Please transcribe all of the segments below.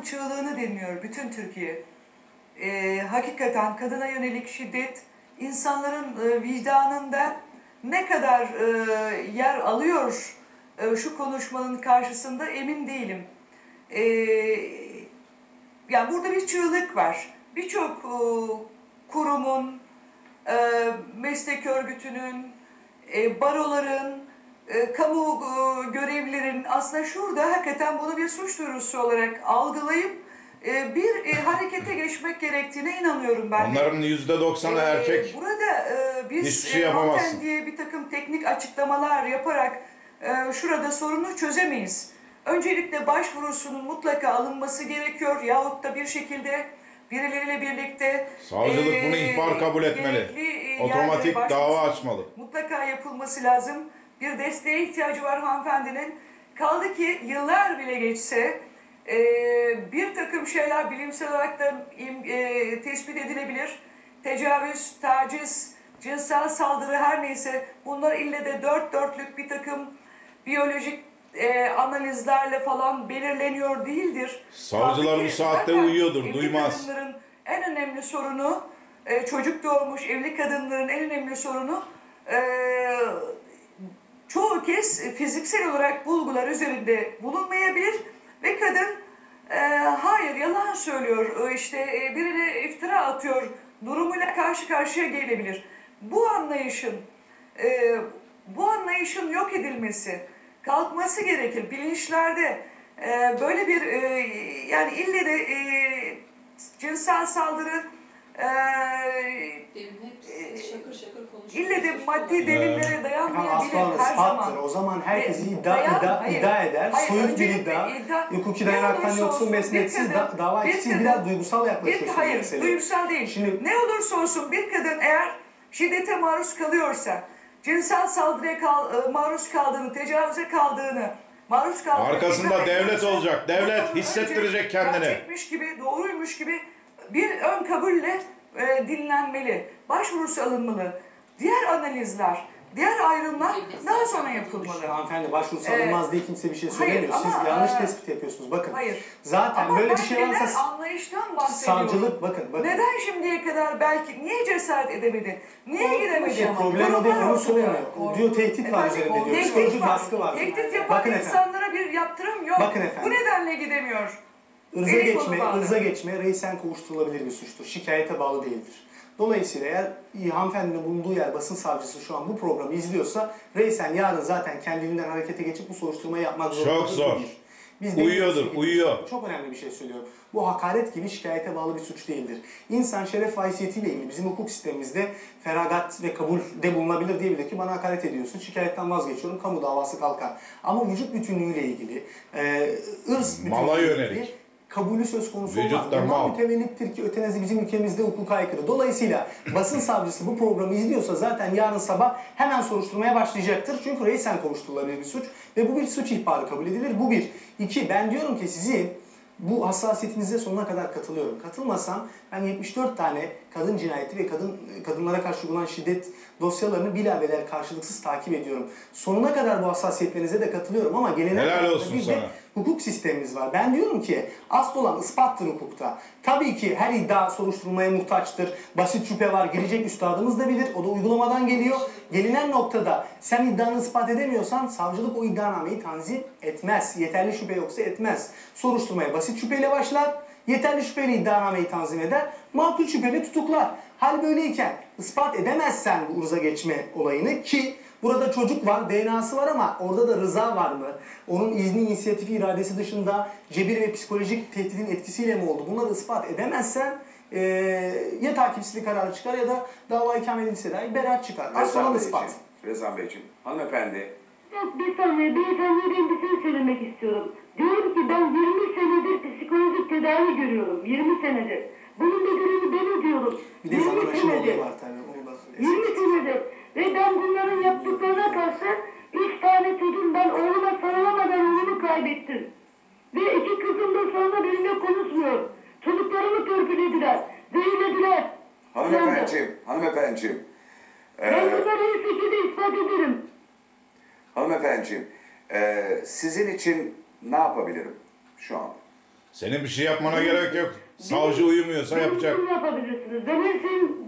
kadının çığlığını dinliyor bütün Türkiye. Ee, hakikaten kadına yönelik şiddet insanların e, vicdanında ne kadar e, yer alıyor e, şu konuşmanın karşısında emin değilim. Ee, yani burada bir çığlık var. Birçok e, kurumun, e, meslek örgütünün, e, baroların, e, kamu e, görevlilerin aslında şurada hakikaten bunu bir suç duyurusu olarak algılayıp e, bir e, harekete geçmek gerektiğine inanıyorum ben. de. Onların yüzde doksanı Ee, erkek. Burada e, biz Hiçbir şey e, yapamazsın. hanımefendiye bir takım teknik açıklamalar yaparak e, şurada sorunu çözemeyiz. Öncelikle başvurusunun mutlaka alınması gerekiyor yahut da bir şekilde birileriyle birlikte Savcılık e, bunu ihbar kabul etmeli. gerekli, e, Otomatik başvurusu dava açmalı. Mutlaka yapılması lazım. Bir desteğe ihtiyacı var hanımefendinin. Kaldı ki yıllar bile geçse e, bir takım şeyler bilimsel olarak da e, tespit edilebilir. Tecavüz, taciz, cinsel saldırı her neyse bunlar ille de dört dörtlük bir takım biyolojik e, analizlerle falan belirleniyor değildir. Savcılar bu ki saatte zaten uyuyordur, evli duymaz. kadınların en önemli sorunu e, çocuk doğmuş evli kadınların en önemli sorunu e, çoğu kez fiziksel olarak bulgular üzerinde bulunmayabilir ve kadın e, hayır yalan söylüyor e, işte e, birine iftira atıyor durumuyla karşı karşıya gelebilir. Bu anlayışın e, bu anlayışın yok edilmesi, kalkması gerekir. Bilinçlerde e, böyle bir e, yani ille de e, cinsel saldırı Ee, hep şakır şakır konuşuyor. ille de maddi delillere dayanmayabilir her zaman. O zaman herkes iddia, dayan- iddia, hayır. iddia eder. Hayır, Soyut bir iddia. iddia- Hukuki dayanaktan yoksun, mesnetsiz bir da, dava bir kadın- biraz duygusal Bir, yaklaşıyorsunuz hayır, meseleye. duygusal değil. Şimdi- ne olursa olsun bir kadın eğer şiddete maruz kalıyorsa, cinsel saldırıya kal- e, maruz kaldığını, tecavüze kaldığını, maruz kaldığını... Arkasında devlet olacak, devlet hissettirecek kendini. Gerçekmiş gibi, doğruymuş gibi bir ön kabulle e, dinlenmeli, başvurusu alınmalı. Diğer analizler, diğer ayrımlar daha sonra yapılmalı. Hanımefendi başvurusu Ee, alınmaz diye kimse bir şey hayır, söylemiyor. Siz ama, yanlış e, tespit yapıyorsunuz. Bakın Hayır. zaten Ama böyle bir şey genel varsa anlayıştan bahsediyorum. savcılık bakın bakın. Neden şimdiye kadar belki niye cesaret edemedin? Niye gidemedin? Şey, problem o değil, onu ortada. sormuyor. Diyor tehdit var Efendim, üzerinde diyor. Psikolojik baskı var. Tehdit yapan Bakın efendim. insanlara bir yaptırım yok. Bakın efendim. Bu nedenle gidemiyor. Irza Eli geçme, bağlı. ırza geçme reisen kovuşturulabilir bir suçtur. Şikayete bağlı değildir. Dolayısıyla eğer iyi hanımefendinin bulunduğu yer basın savcısı şu an bu programı izliyorsa reisen yarın zaten kendiliğinden harekete geçip bu soruşturmayı yapmak zorundadır. Çok zor. Biz Uyuyordur, uyuyor. Çok önemli bir şey söylüyorum. Bu hakaret gibi şikayete bağlı bir suç değildir. İnsan şeref ve haysiyetiyle ilgili bizim hukuk sistemimizde feragat ve kabulde bulunabilir diyebilir ki bana hakaret ediyorsun, şikayetten vazgeçiyorum, kamu davası kalkar. Ama vücut bütünlüğüyle ilgili, e, ırz Mala bütünlüğüyle yönelik. Kabulü söz konusu Vücut olmaz. da Bundan mütevellittir ki ötenazi bizim ülkemizde hukuka aykırı. Dolayısıyla basın savcısı bu programı izliyorsa zaten yarın sabah hemen soruşturmaya başlayacaktır. Çünkü reisen kovuşturulabilir bir suç ve bu bir suç ihbarı kabul edilir. Bu bir. İki, ben diyorum ki sizin bu hassasiyetinize sonuna kadar katılıyorum. Katılmasam ben 74 tane kadın cinayeti ve kadın kadınlara karşı uygulanan şiddet dosyalarını bilabedel karşılıksız takip ediyorum. Sonuna kadar bu hassasiyetlerinize de katılıyorum ama gelene Helal olsun bir de sana. Hukuk sistemimiz var. Ben diyorum ki asıl olan ispattır hukukta. Tabii ki her iddia soruşturmaya muhtaçtır. Basit şüphe var. Girecek üstadımız da bilir. O da uygulamadan geliyor. Gelinen noktada sen iddianı ispat edemiyorsan savcılık o iddianameyi tanzim etmez. Yeterli şüphe yoksa etmez. Soruşturmaya basit şüpheyle başlar. Yeterli şüpheyle iddianameyi tanzim eder. Makul şüpheli tutuklar. Hal böyleyken ispat edemezsen bu ırza geçme olayını ki Burada çocuk var, DNA'sı var ama orada da rıza var mı? Onun izni, inisiyatifi, iradesi dışında cebir ve psikolojik tehditin etkisiyle mi oldu? Bunları ispat edemezsen eee, ya takipsizlik kararı çıkar ya da dava ikame edilse dahi beraat çıkar. Olan Rezan ispat. Beyciğim, Rezan Beyciğim, hanımefendi Biraz bir saniye, beyefendiye ben bir şey söylemek istiyorum. Diyorum ki ben 20 senedir psikolojik tedavi görüyorum. 20 senedir. Bunun bedelini ben ödüyorum. Bir de 20 zaman aşımı senedir. var tabii. Onu da 20 senedir. Ve ben bunların yaptıklarına karşı 3 tane çocuğum ben oğluma sarılamadan oğlumu kaybettim. Ve iki kızım da sonra benimle konuşmuyor. Çocuklarımı törpülediler. Zehirlediler. hanımefendiciğim, hanımefendiciğim Ben ee, bunları iyi şekilde ispat ederim. hanımefendiciğim ee, sizin için ne yapabilirim şu an? Senin bir şey yapmana gerek yok. Savcı uyumuyorsa yapacak. için yapabilirsiniz. Ben,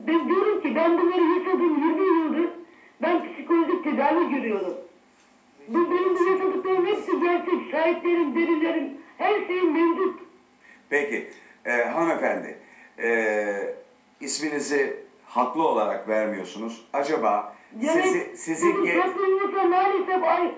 ben diyorum ki ben bunları yaşadım 20 yıldır. Ben psikolojik görüyorum. Bu benim bu yaşadıklarım hepsi gerçek. Şahitlerim, delillerim, her şeyim mevcut. Peki, e, hanımefendi, e, isminizi haklı olarak vermiyorsunuz. Acaba Yani sizi, sizi bizim ge- toplumumuzda maalesef ay,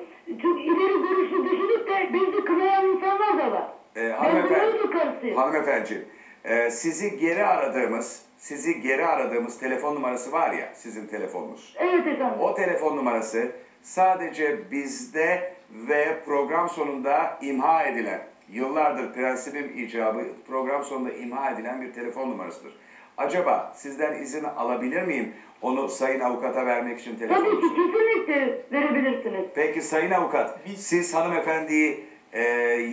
çok ileri görüşlü düşünüp de bizi kınayan insanlar da var. e, Ben hanımefendi, hanımefendiciğim, e, sizi geri aradığımız, sizi geri aradığımız telefon numarası var ya, sizin telefonunuz. Evet efendim. O telefon numarası sadece bizde ve program sonunda imha edilen, yıllardır prensibim icabı program sonunda imha edilen bir telefon numarasıdır. Acaba sizden izin alabilir miyim onu sayın avukata vermek için Tabii telefon? ki kesinlikle verebilirsiniz. Peki sayın avukat, siz hanımefendiyi e,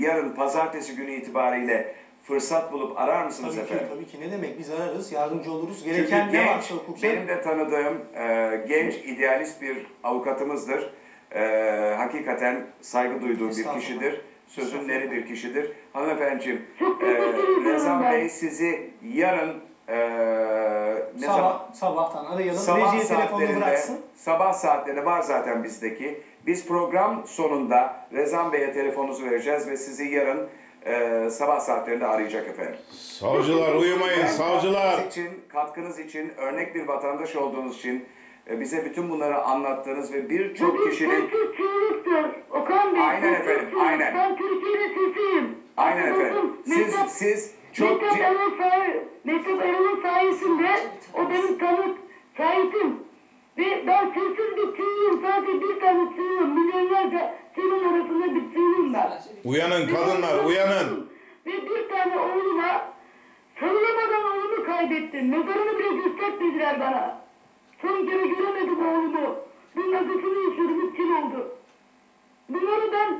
yarın pazartesi günü itibariyle fırsat bulup arar mısınız Tabii ki, efendim? tabii ki ne demek biz ararız, yardımcı oluruz. Çünkü Gereken ne genç, varsa hukuken. benim de tanıdığım e, genç idealist bir avukatımızdır. E, hakikaten saygı duyduğum bir kişidir. Sözün eri bir kişidir. Hanımefendiciğim, e, Rezan. Bey sizi yarın e, ne zaman? Sabah, sabahtan arayalım. Sabah Rejiye telefonunu saatlerinde, bıraksın. sabah saatlerinde var zaten bizdeki. Biz program sonunda Rezan Bey'e telefonunuzu vereceğiz ve sizi yarın e, sabah saatlerinde arayacak efendim. Savcılar uyumayın savcılar. Katkınız için, katkınız için, örnek bir vatandaş olduğunuz için e, bize bütün bunları anlattığınız ve Bu birçok bir kişinin sessiz çığlıktır. Okan Bey, Aynen efendim, çığlık. aynen. Ben Türkiye'nin sesiyim. aynen efendim. Bakın, Siz Mehtap- siz çok Mehtap ci- Erol say- Mehtap Erol'un sayesinde o benim tanık şahitim. Ve ben sessiz bir çığlığım. Sadece bir tane çığlığım. Milyonlarca çığlığın arasında bir çığlığım ben. Uyanın kadınlar uyanın. Ve bir tane oğluma sarılamadan oğlumu kaybettim. Mezarını bile göstermediler bana. Son kere göremedim oğlumu. Bunun acısını. Üç yıl oldu. Bunları ben,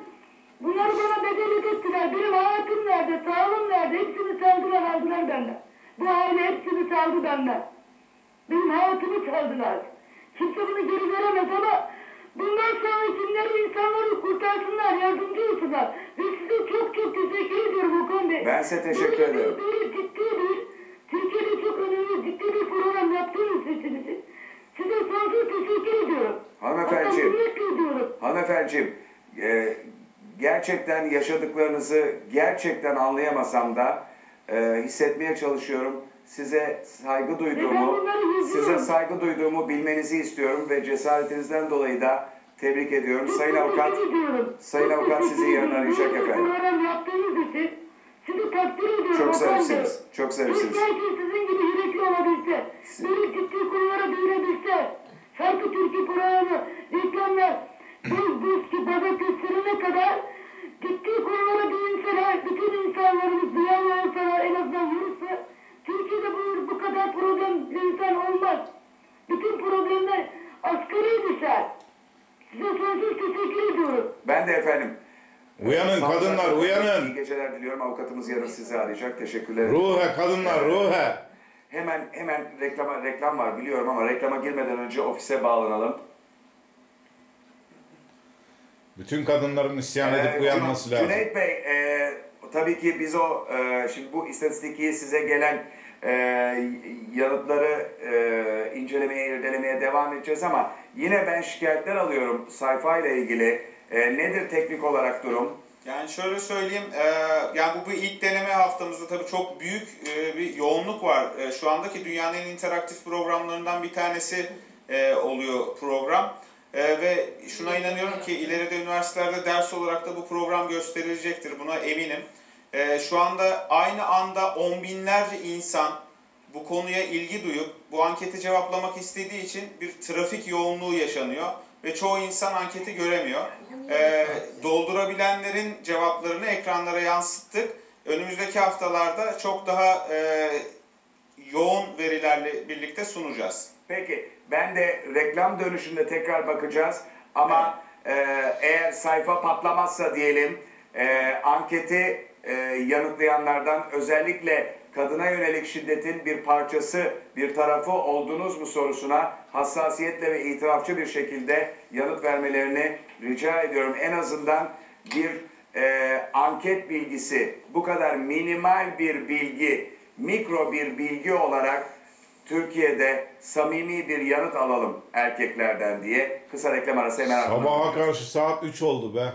bunları bana bedelik ettiler. Benim hayatım nerede, sağlığım nerede? Hepsini çaldılar, aldılar benden. Bu aile hepsini çaldı benden. Benim hayatımı çaldılar. Kimse bunu geri veremez ama bundan sonra kimleri insanları kurtarsınlar, yardımcı olsunlar. Ve size çok çok teşekkür ediyorum Okan Bey. Ben size teşekkür Böyle ederim. Böyle ciddi bir, Türkiye'de çok önemli ciddi bir program yaptığınız için size sonsuz teşekkür ediyorum. Hanımefendiciğim. Hanımefendiciğim, e, gerçekten yaşadıklarınızı gerçekten anlayamasam da e, hissetmeye çalışıyorum. Size saygı duyduğumu, size saygı duyduğumu bilmenizi istiyorum ve cesaretinizden dolayı da tebrik ediyorum. Çok Sayın Avukat. Sayın Çok Avukat sizi yarın arayacak efendim. sizi takdir ediyorum çok zarifsiniz, çok herkes sizin gibi yürekli olabilse. Böyle ciddi konulara değinebilse. Şarkı türkü programı, reklamlar, bu bu pazartesilerine kadar ciddi konulara değinseler, bütün insanlarımız duyarlı olsalar, en azından yürüse, Türkiye'de bu, bu kadar problemli insan olmaz. Bütün problemler asgari düşer. Size sonsuz teşekkür ediyorum. Ben de efendim. Uyanın Sağ kadınlar İyi uyanın. geceler diliyorum. Avukatımız yarın sizi arayacak. Teşekkürler. Ruhe kadınlar ruhe. Hemen hemen reklama reklam var biliyorum ama reklama girmeden önce ofise bağlanalım. Bütün kadınların isyan Ee, edip uyanması lazım. Cüneyt Bey, e, tabii ki biz o e, şimdi bu istatistiki size gelen e, yanıtları e, incelemeye, irdelemeye devam edeceğiz ama yine ben şikayetler alıyorum sayfayla ilgili. E, nedir teknik olarak durum? Yani şöyle söyleyeyim, e, yani bu bir ilk deneme haftamızda tabii çok büyük e, bir yoğunluk var. E, şu andaki dünyanın en interaktif programlarından bir tanesi e, oluyor program. E, ve şuna inanıyorum ki ileride üniversitelerde ders olarak da bu program gösterilecektir, buna eminim. E, şu anda aynı anda on binlerce insan bu konuya ilgi duyup bu anketi cevaplamak istediği için bir trafik yoğunluğu yaşanıyor ve çoğu insan anketi göremiyor. Ee, doldurabilenlerin cevaplarını ekranlara yansıttık. Önümüzdeki haftalarda çok daha e, yoğun verilerle birlikte sunacağız. Peki ben de reklam dönüşünde tekrar bakacağız ama e, eğer sayfa patlamazsa diyelim e, anketi e, yanıtlayanlardan özellikle kadına yönelik şiddetin bir parçası, bir tarafı oldunuz mu sorusuna hassasiyetle ve itirafçı bir şekilde yanıt vermelerini rica ediyorum. En azından bir e, anket bilgisi bu kadar minimal bir bilgi, mikro bir bilgi olarak Türkiye'de samimi bir yanıt alalım erkeklerden diye kısa reklam arası hemen ardından. Sabaha karşı saat 3 oldu be.